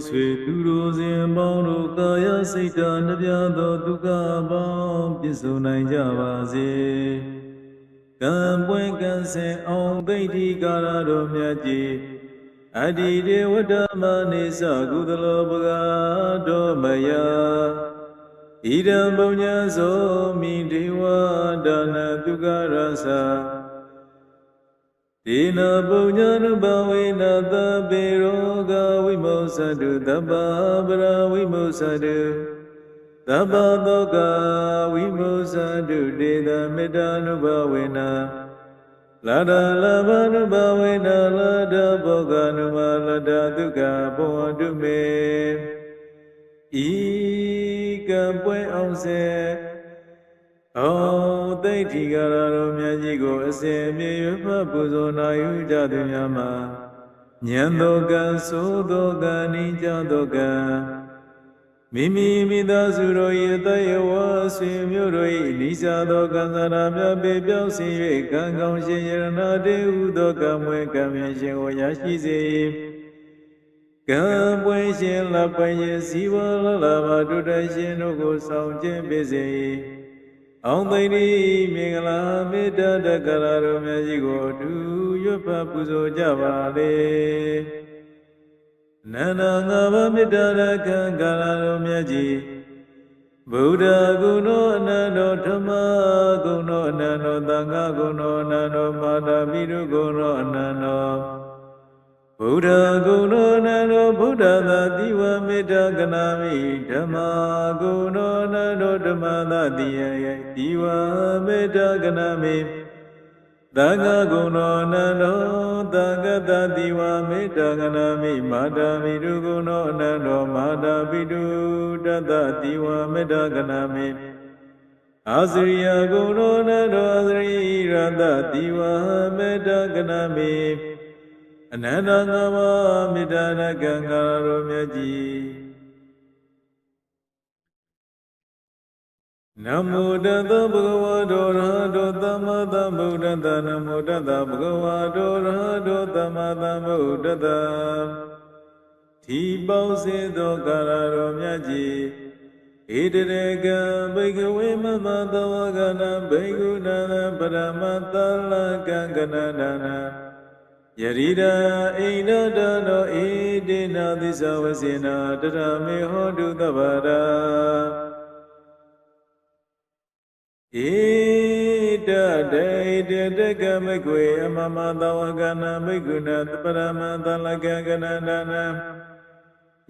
တ်ဆွေသူတို့စဉ်ပေါင်းတို့ကာယစိတ်ဓာတ်နှပြသောဒုက္ခပေါင်းပြည့်စုံနိုင်ကြပါစေကံပွဲကံစင်အောင်သိဋ္ဌိကာရတော်မြတ်ကြီးအတ္တိဒေဝတ္တမနိစ္စကုသလောပဂါတော်မယဣဒံပုညံသောမိဒေဝဒါနတုကရသ ဒေနပုညံနုဘဝေနသဗေရောဂဝိမောသတုတပ္ပပရဝိမောသတုတပ္ပသောကဝိမောသတုဒေသမေတ္တာနုဘဝေနလာဒလဘနုဘဝေနလာဒဘောဂနုမလာဒဒုက္ခဘောတုမေဤကံပွဲအောင်စေအော သိဋ္ဌိကာရတော်မြတ်ကြီးကိုအစဉ်အမြဲရွတ်ဖတ်ပူဇော်နာယူကြသူများမှာဉာဏ်တော်ကံသို့သောကံနိကြသောကံမိမိမိသားစုတို့၏အသက်ယဝဆွေမျိုးတို့၏နိစ္စသောကံစားရာများပေပြောင်းစေ၍ကံကောင်းရှင်ယရနာတေဟုသောကံမွေကံမြင်ရှင်ကိုရရှိစေ၏ကံပွင့်ရှင်လပ်ပွင့်ရှင်ဇီဝလလဘာတုတရှင်တို့ကိုဆောင်ခြင်းပေးစေ၏ အောင်သိတိမင်္ဂလာမေတ္တာတက္ကရာတို့မြတ်ကြီးကိုအတူရွတ်ဖတ်ပူဇော်ကြပါလေနန္ဒငါးပါးမေတ္တာရကံကာရတို့မြတ်ကြီးဗုဒ္ဓဂုဏောအနန္တောဓမ္မဂုဏောအနန္တောသံဃာဂုဏောအနန္တောမာတာပိရုဂုဏောအနန္တော ဗုဒ္ဓဂုဏောအနန္တောဗုဒ္ဓသာတိဝမေတ္တာကနာမိဓမ္မာဂုဏောအနန္တောဓမ္မသာတိယယတိဝမေတ္တာကနာမိသံဃာဂုဏောအနန္တောသံဃတတိဝမေတ္တာကနာမိမာတာမိတုဂုဏောအနန္တောမာတာပိတုတတတိဝမေတ္တာကနာမိအာစရိယဂုဏောအနန္တောအာစရိရတတိဝမေတ္တာကနာမိ အနန္တငါမမေတ္တာရကံကာရောမြတ်ကြီးနမောတတဗုဒ္ဓဝါဒောရဟတောသမ္မာသမ္ဗုဒ္ဓတ္တနမောတတဗုဒ္ဓဝါဒောရဟတောသမ္မာသမ္ဗုဒ္ဓတ္တဒီပေါင်းစေသောကာရရောမြတ်ကြီးဣတရေကံဘိကဝေမမသဝကနာဘိက္ခုနာပရမတလကံကနဒနာ ယရိဒာအိန္ဒတနောဣတိနာသစ္စာဝစေနာတရမေဟောတုတဗ္ဗရာဣတတေတတကမကွေအမမသဝကနာဘိက္ခုနာတပရမတလကံကနဒနာ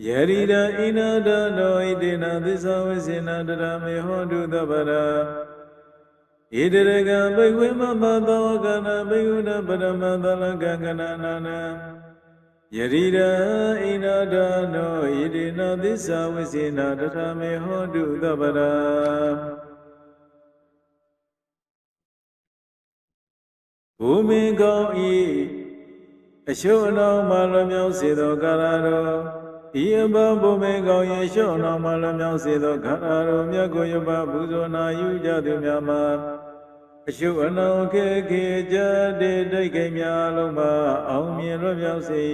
ယရိဒာဣနာဒနောဣတိနာသစ္စာဝစေနာတရမေဟောတုတဗ္ဗရာ ဣတရကံဘိဝေမမသောကနာဘိဝနာပရမသလကကနာနာနာယရိရာဣနာဒနောဣတိနာသစ္စာဝစေနာတထမေဟောတုသဗ္ဗရာဘုမေကောင်းဤအရှုံးအနောင်မှလွမြောက်စေသောကာရတော် ဤအဘဘုမေကောင်း၏အရှုံးအနောင်မှလွမြောက်စေသောကာရတော်မြတ်ကိုယပပူဇော်နာယူကြသူများမှာအရှုအနောင်ခေခေကြတဲ့တိတ်ခိမ်များလုံးမှာအောင်မြင်လွမြောက်စေ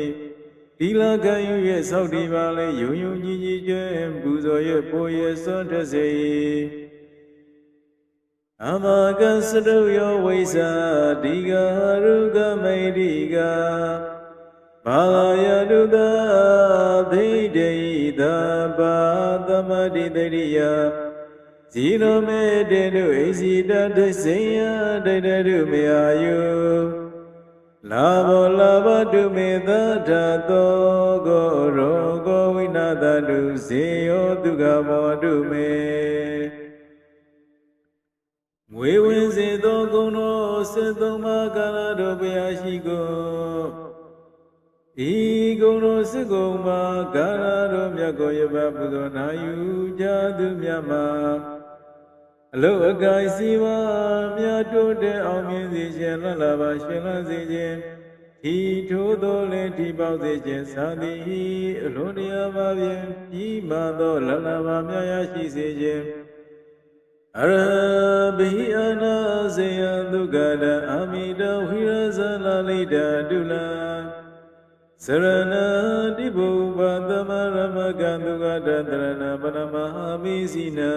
ဒီလကံယူရဲ့စောက်ဒီပါလေယုံယုံကြည်ကြည်ကျွဲပူဇော်ရဲ့ပိုရဲ့စွန့်ထစေအမကစတုယောဝိဇာဒီဃရုကမိတိက ဘာယတုတဒိဋ္ဌိသဘာသမတိတရိယဇီရောမေတေနုဣစီတတစိယဒိဋ္ဌရုမေအာယုလာဘောလာဘတုမေသထသောကိုရောကိုဝိနာတတုဇေယောဒုက္ခမောတုမေမွေဝင်စေသောဂုဏ်တော်စေသုံးပါးကာလတော်ဘုရားရှိကို ဤဂုဏ်တော်စစ်ကုံမှာကာလတော်မြတ်ကိုယပပူဇော်နာယူကြသူမြတ်မှာအလုတ်အကိုင်စီပါမြတ်တိုးတဲ့အောင်မြင်စေခြင်းလှလှပါရှင်လန်းစေခြင်းဤထိုးသောလည်းဒီပေါစေခြင်းသာသည်အလုံးတရားပါဖြင့်ပြီးမှသောလှလှပါမြတ်ရရှိစေခြင်းအရဘိအနာစေယဒုက္ခဒအမိတဝိရဇလလိတတုလံ စရဏတိဘုဗ္ဗသမရမကံဒုက္ခတတရဏပရမဟာမိစီနံ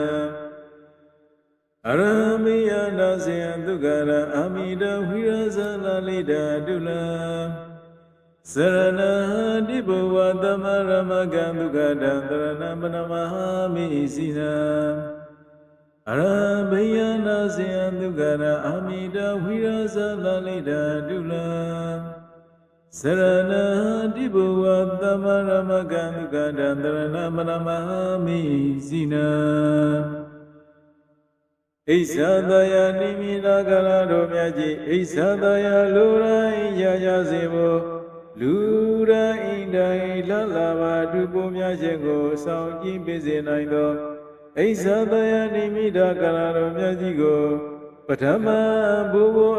အရမိယနာစေယဒုက္ခရအမိတဝိရဇလလိတတုလံစရဏတိဘုဗ္ဗသမရမကံဒုက္ခတတရဏပရမဟာမိစီနံအရမိယနာစေယဒုက္ခရအမိတဝိရဇလလိတတုလံ စရဏတိဘဝသမရမကံဒုက္ခတန္တရဏမနမဟာမိစီနံဣစ္ဆဒယနိမိနာကလာတို့မြတ်ကြီးဣစ္ဆဒယလူတိုင်းရရစေဖို့လူတိုင်းတိုင်းလလာပါသူပုံများခြင်းကိုဆောင်ကြည့်ပေးစေနိုင်သောဣစ္ဆဒယနိမိတာကလာတို့မြတ်ကြီးကိုပထမဘုဘအောင်မှ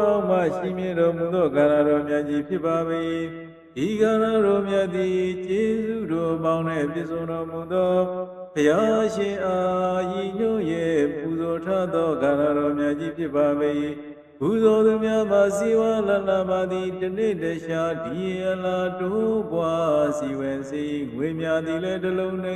ရှိမြင်တော်မူသောကာရတော်မြတ်ကြီးဖြစ်ပါ၏ဤကာရတော်မြတ်သည်ကျေးဇူးတော်ပေါင်းနဲ့ပြည့်စုံတော်မူသောဘုရားရှင်အားဤညွှန်ရဲ့ပူဇော်ထသောကာရတော်မြတ်ကြီးဖြစ်ပါ၏ပူဇော်သူများမှာစီဝါလလပါသည်တနေ့တခြားဒီအလားတိုးပွားစီဝဲစီငွေများသည်လည်းတစ်လုံးနဲ့